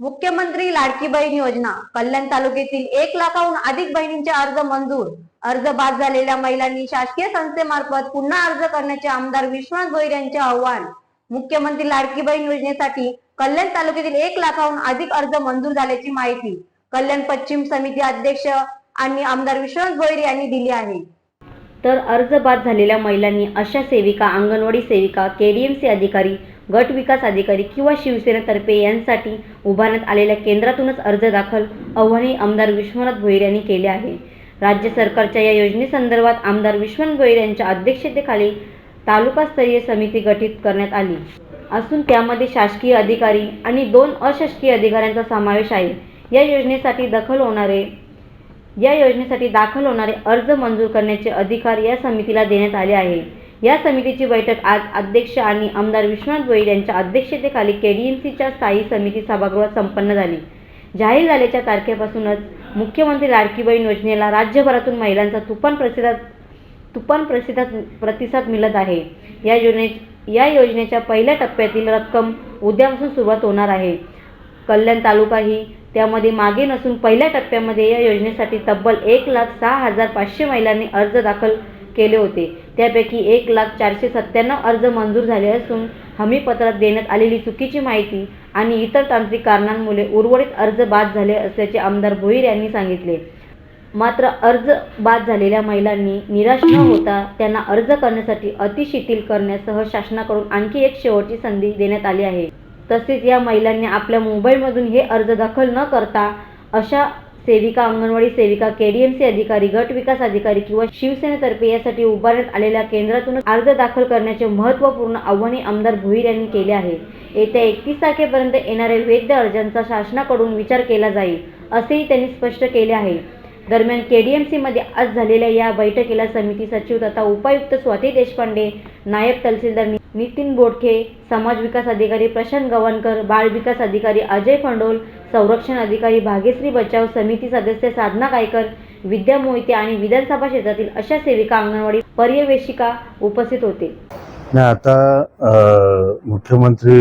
मुख्यमंत्री लाडकी बहीण योजना. कल्याण तालुक्यातील एक लाखाहून अधिक बहिणींचे अर्ज मंजूर. अर्ज बाद झालेल्या महिलांनी शासकीय संस्थेमार्फत पुन्हा अर्ज करण्याचे आमदार विश्वनाथ भोईर यांचे आव्हान. मुख्यमंत्री लाडकी बहीण योजनेसाठी कल्याण तालुक्यातील एक लाखाहून अधिक अर्ज मंजूर झाल्याची माहिती कल्याण पश्चिम समिती अध्यक्ष आणि आमदार विश्वनाथ भोईर यांनी दिली आहे. तर अर्ज बाद झालेल्या महिलांनी अशा सेविका अंगणवाडी सेविका केडीएमसी अधिकारी गट विकास अधिकारी किंवा शिवसेनेतर्फे यांसाठी उभारण्यात आलेल्या केंद्रातूनच अर्ज दाखल आव्हाने आमदार विश्वनाथ भोईर यांनी केले आहे. राज्य सरकारच्या या योजनेसंदर्भात आमदार विश्वनाथ भोईर यांच्या अध्यक्षतेखाली तालुकास्तरीय समिती गठीत करण्यात आली. असून त्यामध्ये शासकीय अधिकारी आणि दोन अशासकीय अधिकाऱ्यांचा समावेश आहे. या योजनेसाठी दखल होणारे या योजनेसाठी दाखल होणारे अर्ज मंजूर करण्याचे अधिकार या समितीला देण्यात आले आहे. या समितीची बैठक आज अध्यक्ष आणि आमदार विश्वनाथ भोईर यांच्या अध्यक्षतेखाली केडीएमसीच्या स्थायी समिती सभागृहात संपन्न झाली. जाहीर झाल्याच्या तारखेपासूनच मुख्यमंत्री लाडकी बहीण योजनेला राज्यभरातून महिलांचा तुफान प्रतिसाद तुफान प्रतिसाद प्रतिसाद मिळत आहे. या योजने या योजनेच्या पहिल्या टप्प्यातील रक्कम उद्यापासून सुरुवात होणार आहे. कल्याण तालुका ही त्यामध्ये मागे नसून पहिल्या टप्प्यामध्ये या योजनेसाठी तब्बल एक लाख सहा हजार पाचशे महिलांनी अर्ज दाखल केले होते. त्यापैकी एक लाख चारशे सत्त्याण्णव अर्ज मंजूर झाले असून हमीपत्रात देण्यात आलेली चुकीची माहिती आणि इतर तांत्रिक कारणांमुळे उर्वरित अर्ज बाद झाले असल्याचे आमदार भोईर यांनी सांगितले. मात्र अर्ज बाद झालेल्या महिलांनी निराश न होता त्यांना अर्ज करण्यासाठी अतिशिथिल करण्यासह शासनाकडून आणखी एक शेवटची संधी देण्यात आली आहे. तसेच या महिलांनी आपल्या मोबाईलमधून हे अर्ज दाखल न करता अशा सेविका अंगणवाडी सेविका केडीएमसी अधिकारी गट विकास अधिकारी किंवा शिवसेनेतर्फे यासाठी उभारण्यात आलेल्या केंद्रातून अर्ज दाखल करण्याचे महत्त्वपूर्ण आव्हाने आमदार भुईर यांनी केले आहे येत्या एकतीस तारखेपर्यंत येणाऱ्या वैध अर्जांचा शासनाकडून विचार केला जाईल असेही त्यांनी स्पष्ट केले आहे. दरम्यान केडीएमसीमध्ये आज झालेल्या या बैठकीला समिती सचिव तथा उपायुक्त स्वाती देशपांडे नायब तहसीलदार नितीन बोडखे समाज विकास अधिकारी प्रशांत गवणकर बाळ विकास अधिकारी अजय फंडोल संरक्षण अधिकारी भाग्यश्री बचाव समिती सदस्य साधना गायकर विद्या मोहिते आणि विधानसभा क्षेत्रातील अशा सेविका अंगणवाडी पर्यवेक्षिका उपस्थित होते. नाही आता मुख्यमंत्री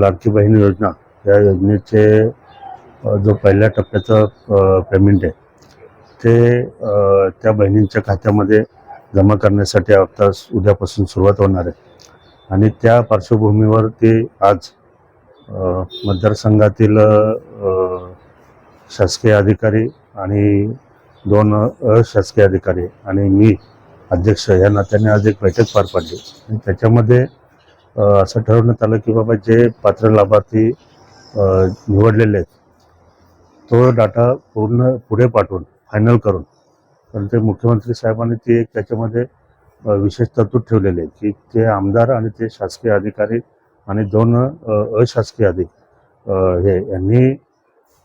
लाडकी बहीण योजना या योजनेचे जो पहिल्या टप्प्याचं पेमेंट आहे ते त्या बहिणींच्या खात्यामध्ये जमा करण्यासाठी आता उद्यापासून सुरुवात होणार आहे. आणि त्या पार्श्वभूमीवर ते आज मतदारसंघातील शासकीय अधिकारी आणि दोन अशासकीय अधिकारी आणि मी अध्यक्ष या नात्याने आज एक बैठक पार पाडली. आणि त्याच्यामध्ये असं ठरवण्यात आलं की बाबा जे पात्र लाभार्थी निवडलेले आहेत तो डाटा पूर्ण पुढे पाठवून फायनल करून कारण ते मुख्यमंत्री साहेबांनी ती एक त्याच्यामध्ये विशेष तरतूद ठेवलेली आहे की ते आमदार आणि ते शासकीय अधिकारी आणि दोन अशासकीय अधिक हे यांनी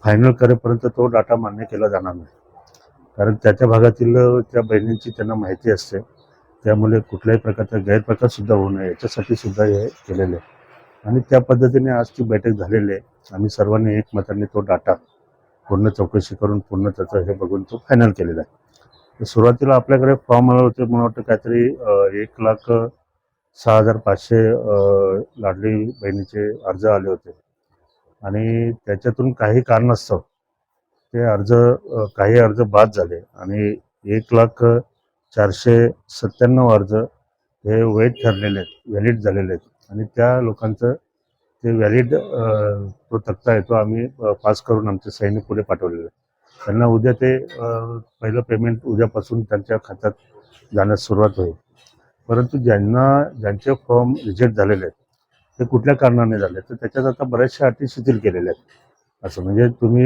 फायनल करेपर्यंत तो डाटा मान्य केला जाणार नाही. कारण त्या त्या भागातील त्या बहिणींची त्यांना माहिती असते. त्यामुळे कुठल्याही प्रकारचा गैरप्रकार सुद्धा होऊ नये. याच्यासाठी सुद्धा हे केलेलं आहे. आणि त्या पद्धतीने आज ती बैठक झालेली आहे. आम्ही सर्वांनी एकमताने तो डाटा पूर्ण चौकशी करून पूर्ण त्याचं हे बघून तो फायनल केलेला आहे. सुरुवातीला आपल्याकडे फॉर्म आले होते मला वाटतं काहीतरी एक लाख सहा हजार पाचशे लाडली बहिणीचे अर्ज आले होते. आणि त्याच्यातून काही कारणास्तव ते अर्ज काही अर्ज बाद झाले. आणि एक लाख चारशे सत्त्याण्णव अर्ज हे वैध ठरलेले आहेत व्हॅलिड झालेले आहेत. आणि त्या लोकांचं ते व्हॅलिड तो तक्ता आहे तो आम्ही पास करून आमचे सैनिक पुढे पाठवलेले आहे त्यांना उद्या ते पहिलं पेमेंट उद्यापासून त्यांच्या खात्यात जाण्यास सुरुवात होईल. परंतु ज्यांना ज्यांचे फॉर्म रिजेक्ट झालेले आहेत ते कुठल्या कारणाने झाले तर त्याच्यात आता बऱ्याचशा अटी शिथिल केलेल्या आहेत. असं म्हणजे तुम्ही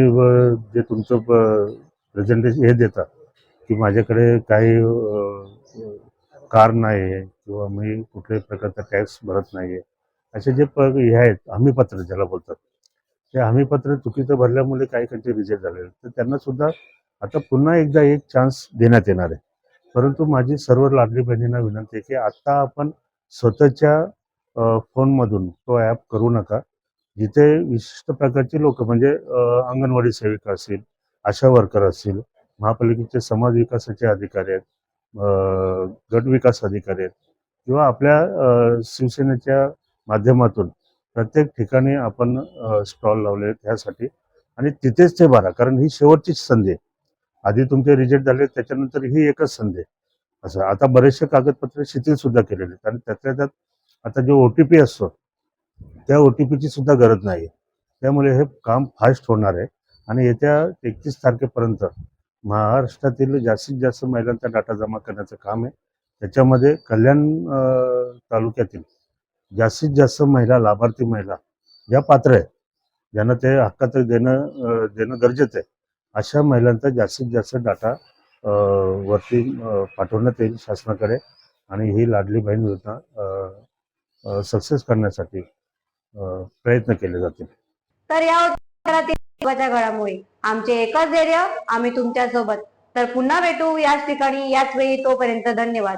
जे तुमचं प्रेझेंटेशन हे देता की माझ्याकडे काही कार नाही आहे किंवा मी कुठल्याही प्रकारचा टॅक्स भरत नाही आहे. असे जे प हे आहेत हमीपत्र ज्याला बोलतात ते हमीपत्र चुकीचं भरल्यामुळे काही कंट्री रिजेक्ट झालेले आहेत. तर त्यांना सुद्धा आता पुन्हा एकदा एक चान्स देण्यात येणार आहे परंतु माझी सर्व लाडली बहिणींना विनंती आहे की आता आपण स्वतःच्या फोनमधून तो ॲप करू नका जिथे विशिष्ट प्रकारची लोक म्हणजे अंगणवाडी सेविका असतील आशा वर्कर असतील महापालिकेचे समाज विकासाचे अधिकारी आहेत गट विकास अधिकारी आहेत किंवा आपल्या शिवसेनेच्या माध्यमातून प्रत्येक ठिकाणी आपण स्टॉल लावले त्यासाठी आणि तिथेच ते भरा कारण ही शेवटचीच संधी आहे. आधी तुमचे रिजेक्ट झाले त्याच्यानंतर ही एकच संधी आहे. असं आता बरेचसे कागदपत्र शिथिल सुद्धा केलेले आहेत. आणि त्यातल्या त्यात आता जो ओ टी पी असतो त्या ओ टी पीची सुद्धा गरज नाही आहे. त्यामुळे हे काम फास्ट होणार आहे. आणि येत्या एकतीस तारखेपर्यंत महाराष्ट्रातील जास्तीत जास्त महिलांचा डाटा जमा करण्याचं काम आहे. त्याच्यामध्ये कल्याण तालुक्यातील जास्तीत जास्त महिला लाभार्थी महिला ज्या पात्र आहे ज्यांना ते हक्कात देणं देणं गरजेचं आहे. अशा महिलांचा जास्तीत जास्त डाटा वरती पाठवण्यात येईल शासनाकडे आणि ही लाडली बहीण योजना सक्सेस करण्यासाठी प्रयत्न केले जातील. तर या उत्तरातील महत्त्वाच्या आमचे एकच धैर्य आम्ही तुमच्यासोबत तर पुन्हा भेटू याच ठिकाणी याच वेळी तोपर्यंत धन्यवाद.